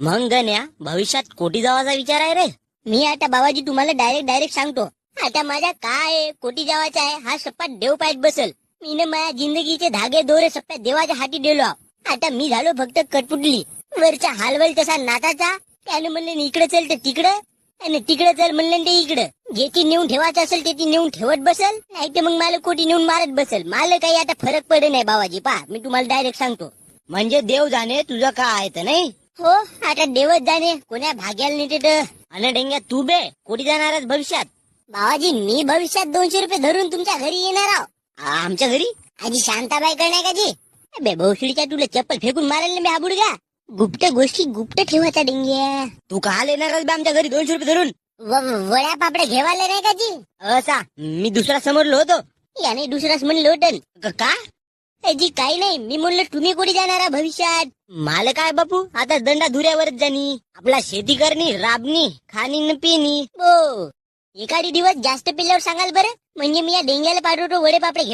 मग गण्या भविष्यात कोटी जावाचा विचार आहे रे. मी आता बाबाजी तुम्हाला डायरेक्ट डायरेक्ट सांगतो. आता माझ्या काय आहे, कोटी जावाचा आहे हा सप्पा देव पायत बसल. मी माझ्या जिंदगीचे धागे दोरे सप्पा देवाच्या हाती दिलो आता मी झालो फक्त कटपुटली वरच्या हालवल तसा नाताचा. त्याने म्हणले इकडे चल तर तिकडं. आणि तिकडे चल म्हणलं ते इकडं. जेची नेऊन ठेवायचं असेल ते ती नेऊन ठेवत बसल. नाही तर मग मला कोटी नेऊन मारत बसल. मला काही आता फरक पडे नाही बाबाजी. पा मी तुम्हाला डायरेक्ट सांगतो. म्हणजे देव जाणे तुझं काय आहे तर नाही? हो. आता देवच जाणे कोण्या भाग्याला नेते आणि डेंग्या तू बे कोटी जाणारच भविष्यात. बाबाजी मी भविष्यात दोनशे रुपये धरून तुमच्या घरी येणार आहो. आमच्या घरी? आजी शांताबाई करणार का जी? बे भोसडीच्या तुला चप्पल फेकून मारेल ना बे हा बुडगा गुप्त गोष्टी गुप्त ठेवायच्या डेंग्या. तू का येणार बे आमच्या घरी दोनशे रुपये धरून? वड्या पापड्या घेवाले नाही का जी? असा मी दुसरा समोरलो होतो. याने दुसराच म्हणलं होतं का जी काही नाही. मी म्हणलं तुम्ही कुठे जाणार भविष्यात? माल काय बापू. आता दंडा धुऱ्यावरच जाणी आपला शेती करणी राबणी खाणी न पिणी. हो. एखादी दिवस जास्त पिल्यावर सांगाल बरं. म्हणजे मी या डेंग्याला पाठवतो वडे पापडे